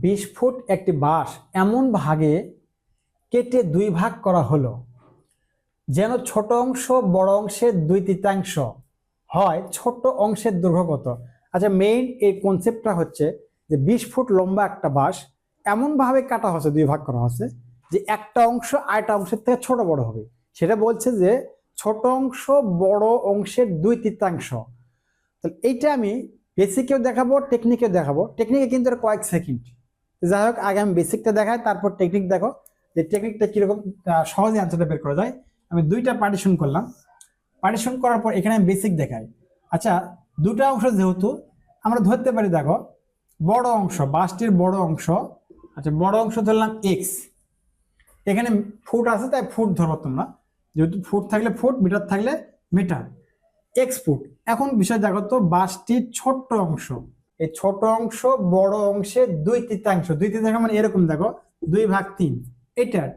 বিশ ফুট একটি বাঁশ এমন ভাগে কেটে দুই ভাগ করা হলো, যেন ছোট অংশ বড় অংশের দুই তৃতীয়াংশ হয় ছোট অংশের দৈর্ঘ্য কত আচ্ছা মেইন এই কনসেপ্টটা হচ্ছে যে বিশ ফুট লম্বা একটা বাঁশ এমনভাবে কাটা হচ্ছে দুই ভাগ করা হচ্ছে যে একটা অংশ আরেকটা অংশের থেকে ছোট বড় হবে। সেটা বলছে যে ছোট অংশ বড় অংশের দুই তৃতীয়াংশ। তাহলে এইটা আমি বেসিকেও দেখাবো টেকনিকেও দেখাবো। টেকনিকে কিন্তু কয়েক সেকেন্ড যাই হোক, আগে আমি বেসিকটা দেখাই, তারপর টেকনিক দেখো যে টেকনিকটা কীরকম সহজে অ্যান্সারটা বের করা যায়। আমি দুইটা পার্টিশন করলাম। পার্টিশন করার পর এখানে আমি বেসিক দেখাই। আচ্ছা দুটা অংশ যেহেতু, আমরা ধরতে পারি দেখো, বড় অংশ, বাসটির বড় অংশ আচ্ছা বড় অংশ ধরলাম এক্স এখানে ফুট আছে, তাই ফুট ধরো তোমরা। যেহেতু ফুট থাকলে ফুট মিটার থাকলে মিটার এক্স ফুট এখন বিষয় দেখো তো, বাসটির ছোট্ট অংশ। এই ছোট অংশ, বড় অংশের দুই তৃতীয়াংশ। দুই তৃতীয়াংশ মানে এরকম, দেখো, দুই ভাগ তিন। এটার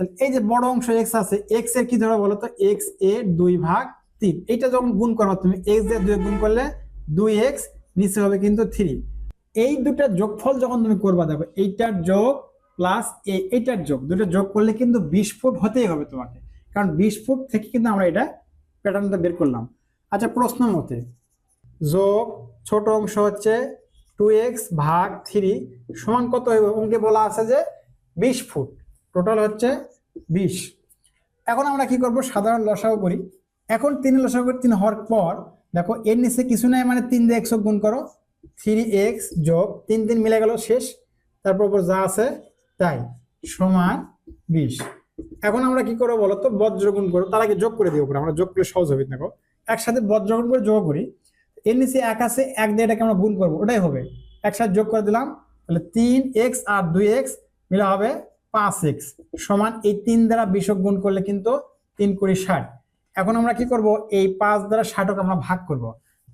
তাহলে এই যে বড় অংশ এক্স আছে এক্সের কি ধরো বলো তো? এক্স এ দুই ভাগ তিন। এইটা যখন গুণ করো তুমি এক্স দিয়ে দুই গুণ করলে দুই এক্স নিচে হবে কিন্তু থ্রি এই দুটার যোগফল যখন তুমি করবা, দেখো, এইটার যোগ প্লাস এ এইটার যোগ। দুটো যোগ করলে কিন্তু বিশ ফুট হতেই হবে তোমাকে। কারণ বিশ ফুট থেকে কিন্তু আমরা এটা প্যাটার্নটা বের করলাম। আচ্ছা প্রশ্ন মতে যোগ ছোট অংশ হচ্ছে টু এক্স ভাগ থ্রি সমান কত অঙ্কে বলা আছে যে বিশ ফুট। টোটাল হচ্ছে বিশ। এখন আমরা কি করব? সাধারণ লসাগু করি। এখন তিন লসাগু করে, তিন হওয়ার পর দেখো এর নিচে কিছু নাই মানে তিন দিয়ে একশো গুণ করো। থ্রি এক্স যোগ তিন তিন মিলে গেল শেষ। তারপর উপর যা আছে তাই, সমান বিশ। এখন আমরা কি করব বলো তো বজ্র গুণ করব তার আগে যোগ করে উপরে। আমরা যোগ করলে সহজ হবে, দেখো। একসাথে বজ্র গুণ করে যোগ করি। এর নিচে এক আছে, এক দিয়ে এটাকে আমরা গুণ করব, ওটাই হবে। একসাথে যোগ করে দিলাম, তাহলে তিন এক্স আর দুই এক্স মিলে হবে পাঁচ এক্স সমান এই তিন দ্বারা বিশক গুণ করলে কিন্তু তিন কুড়ি ষাট। এখন আমরা কি করব? এই পাঁচ দ্বারা ষাটক আমরা ভাগ করব।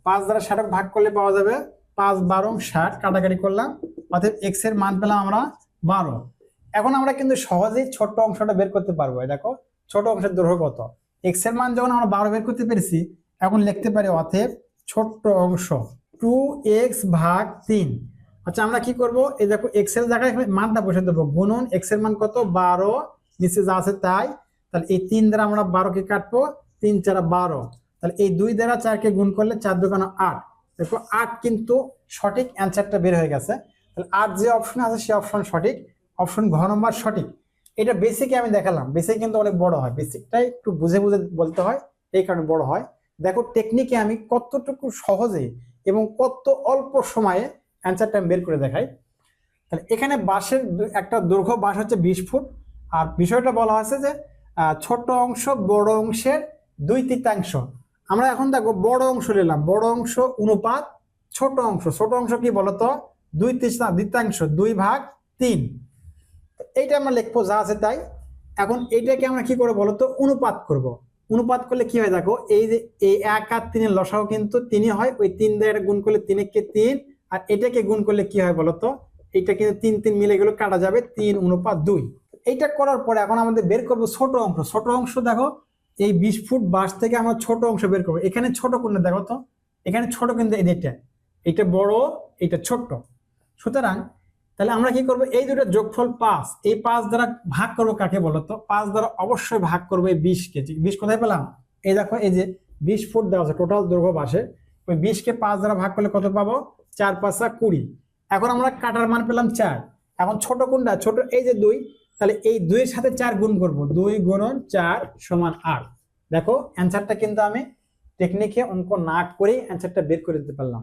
পাঁচ দ্বারা ষাটক ভাগ করলে পাওয়া যাবে পাঁচ বারো ষাট, কাটাকাটি করলাম অর্থাৎ এক্সের মান পেলাম আমরা বারো। এখন আমরা কিন্তু সহজেই ছোট্ট অংশটা বের করতে পারব দেখো, ছোট অংশের দৈর্ঘ্য কত? এক্সের মান যখন আমরা বারো বের করতে পেরেছি, এখন লিখতে পারি অতএব ছোট্ট অংশ। টু এক্স ভাগ তিন। আচ্ছা আমরা কি করব? এই দেখো এক্সের জায়গায় মানটা বসে দেবো। গুণন এক্সের মান কত? বারো। নিচে যা আছে তাই। তাহলে এই তিন দ্বারা আমরা বারোকে কাটবো? তিন চারা বারো। তাহলে এই দুই দ্বারা চারকে গুণ করলে চার দোকানো আট। দেখো, আট কিন্তু সঠিক অ্যান্সারটা বের হয়ে গেছে। তাহলে আট যে অপশন আছে, সে অপশন সঠিক। অপশন ঘ নম্বর সঠিক। এটা বেসিকে আমি দেখালাম। বেসিক কিন্তু অনেক বড় হয়। বেসিকটাই একটু বুঝে বুঝে বলতে হয়। এই কারণে বড় হয়। দেখো টেকনিকে আমি কতটুকু সহজে এবং কত অল্প সময়ে অ্যান্সারটা বের করে দেখাই। তাহলে এখানে বাঁশের একটা দৈর্ঘ্য বাঁশ হচ্ছে বিশ ফুট। আর বিষয়টা বলা হয়েছে যে ছোট অংশ বড় অংশের দুই তৃতীয়াংশ। আমরা এখন দেখো বড় অংশ নিলাম। বড় অংশ অনুপাত ছোট অংশ। ছোট অংশ কি বলতো? দুই তৃতীয়া- তৃতীয়াংশ দুই ভাগ তিন। এইটা আমরা লিখব, যা আছে তাই। এখন এইটাকে আমরা কি করে বলতো? অনুপাত করব। অনুপাত করলে কি হয় দেখো, এই যে, এই এক আর তিনের লসাও কিন্তু তিনই হয়, ওই তিন দিয়ে গুণ করলে তিনেকে তিন, আর এটাকে গুণ করলে কি হয় বলতো? এটা কিন্তু তিন তিন মিলে গেলে কাটা যাবে তিন অনুপাত দুই। এইটা করার পরে এখন আমাদের বের করব ছোট অংশ। ছোট অংশ দেখো, এই বিশ ফুট বাস থেকে আমরা ছোট অংশ বের করব। এখানে ছোট কোনটা দেখো তো, এখানে ছোট কিন্তু এটা এটা বড় এটা ছোট্ট। সুতরাং তাহলে আমরা কি করব? এই দুটো যোগফল পাঁচ। এই পাঁচ দ্বারা ভাগ করব কাকে বলতো? পাঁচ দ্বারা অবশ্যই ভাগ করব এই বিশ কেজি বিশ কোথায় পেলাম? এই দেখো, এই যে বিশ ফুট দেওয়া আছে টোটাল দৈর্ঘ্য বাসে। ওই বিশকে পাঁচ দ্বারা ভাগ করলে কত পাবো? চার, পাঁচা কুড়ি। এখন আমরা কাটার মান পেলাম চার। এখন ছোট কোনটা? ছোট, এই যে দুই। তাহলে এই দুইয়ের সাথে চার গুণ করব। দুই গুণন চার সমান আট। দেখো অ্যান্সারটা কিন্তু আমি টেকনিকে অঙ্ক না করেই অ্যান্সারটা বের করে দিতে পারলাম।